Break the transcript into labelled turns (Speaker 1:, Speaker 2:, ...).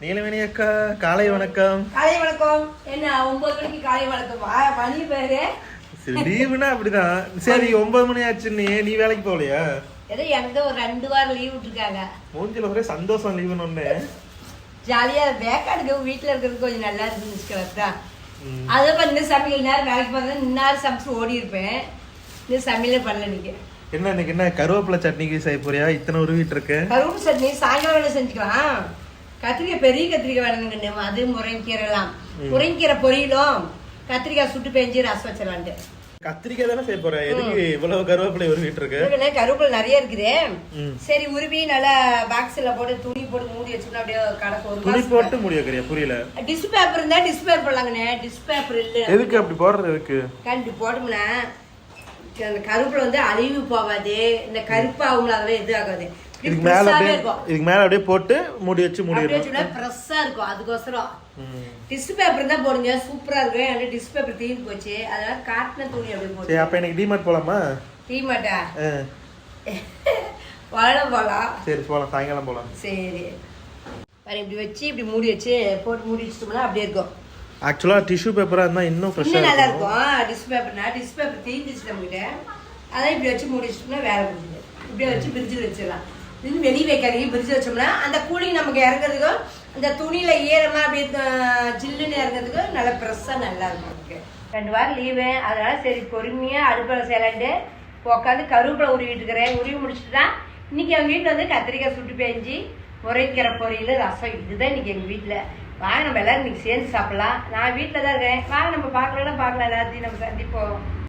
Speaker 1: நீலவேணி அக்கா காலை வணக்கம்.
Speaker 2: காலை வணக்கம். என்ன ஒன்பது மணிக்கு காலை வணக்கம்? மணி பேரு?
Speaker 1: லீவுனா அப்படிதான். சரி ஒன்பது மணி ஆச்சுன்னு நீ வேலைக்கு போகலையா?
Speaker 2: ஏதோ எனக்கு ஒரு ரெண்டு வாரம் லீவ் விட்டுருக்காங்க.
Speaker 1: மூஞ்சில ஒரே சந்தோஷம் லீவுன்னு ஒண்ணு.
Speaker 2: ஜாலியா வேக்காடுக்கு வீட்டுல இருக்கிறது கொஞ்சம் நல்லா இருந்துச்சு
Speaker 1: ம்.
Speaker 2: அதை பண்ண சமையல் நேரம் வேலைக்கு பார்த்தா இந்நேரம் சமைச்சு ஓடி இருப்பேன். இந்த சமையலே பண்ணல நீங்க
Speaker 1: என்ன இன்னைக்கு என்ன கருவேப்பிலை சட்னிக்கு செய்ய போறியா? இத்தனை உருவிட்டு இருக்கு.
Speaker 2: கருப்பு சட்னி சாயங்காலம் வேலை செஞ்சுக்கலாம். கத்திரிக்காய் பெரிய கத்திரிக்காய் வேணுங்க அது முருங்கைக்கீரைலாம். முருங்கைக்கீரை பொரியலும் கத்திரிக்காய் சுட்டு பெஞ்சு ரசம் வச்சிடலான்ட்டு.
Speaker 1: கத்திரிக்காய் தானே செய்ய போற எதுக்கு இவ்வளவு கருவேப்பிலை உருவிட்டு இருக்கு?
Speaker 2: கருவேப்பிலை நிறைய இருக்குது. சரி உருவி நல்லா பாக்ஸ்ல போட்டு துணி போட்டு மூடி வச்சோம்னா அப்படியே கடக்கு ஒரு
Speaker 1: துணி போட்டு முடிய கரியா புரியல.
Speaker 2: டிஷ் பேப்பர் இருந்தா டிஷ் பேப்பர் போடலாங்கண்ணே. டிஷ் பேப்பர் இல்ல.
Speaker 1: எதுக்கு அப்படி போடுறது எதுக்கு?
Speaker 2: கண்டு போட்டோம்னா அந்த கருப்புல வந்து அழிவு போகாது இந்த கருப்பாகும் அதெல்லாம் இது ஆகாது
Speaker 1: இதுக்கு மேல அப்படியே
Speaker 2: இருக்கும்.
Speaker 1: இதுக்கு மேல அப்படியே போட்டு மூடி வச்சு மூடிடணும்.
Speaker 2: வச்சோம்னா ஃப்ரெஷ்ஷா இருக்கும் அதுக்கோசரம்.
Speaker 1: ம்.
Speaker 2: டிஷ் பேப்பர் தான் போடுங்க சூப்பரா இருக்கும். எனக்கு டிஷ் பேப்பர் தீர்ந்து போச்சு. அதனால காட்டின துணி அப்படியே போட்டு.
Speaker 1: சரி அப்ப எனக்கு டிமார்ட் போலாமா? ஆ,
Speaker 2: வளர போலாம்
Speaker 1: சரி போலாம். சாயங்காலம் போலாம்.
Speaker 2: சரி. இப்படி வச்சு இப்படி மூடி வச்சு போட்டு மூடி வச்சிட்டோம்னா அப்படியே இருக்கும்.
Speaker 1: ஆக்சுவலா டிஷ்யூ பேப்பரா இருந்தா இன்னும் ஃப்ரெஷ்ஷா
Speaker 2: இன்னும் நல்லா
Speaker 1: இருக்கும்?
Speaker 2: இருக்கும். டிஷ் பேப்பர்னா டிஷ் பேப்பர் தீந்துச்சு நம்மகிட்ட அதான் இப்படி வச்சு மூடி வச்சிட்டோம்னா வேலை முடிஞ்சுது. இப்படியே வச்சு பிரிட்ஜில் வச்சிடலாம். இது வெளியே வைக்காதீங்க. பிரிட்ஜ் வச்சோம்னா அந்த கூலிங் நமக்கு இறங்குறதுக்கும் அந்த துணியில ஈரமா அப்படியே ஜில்லுன்னு இறங்குறதுக்கும் நல்லா ஃப்ரெஷ்ஷாக நல்லா இருக்கும் நமக்கு. ரெண்டு வாரம் லீவு அதனால சரி பொறுமையா அடுப்பில் செய்யலான்ட்டு உட்காந்து கருவேப்பிலை உருவிட்டு இருக்கிறேன். உருவி முடிச்சுட்டு தான் இன்னைக்கு அவங்க வீட்டில் வந்து கத்திரிக்காய் சுட்டு பேஞ்சு முறைக்கீரை பொரியல் ரசம். இதுதான் இன்றைக்கி எங்கள் வீட்டில் வாங்க நம்ம எல்லாரும் இன்றைக்கி சேர்ந்து சாப்பிட்லாம். நான் வீட்டில் தான் இருக்கேன். வாங்க நம்ம பார்க்கலாம் பார்க்கலாம். எல்லாத்தையும் நம்ம சந்திப்போம்.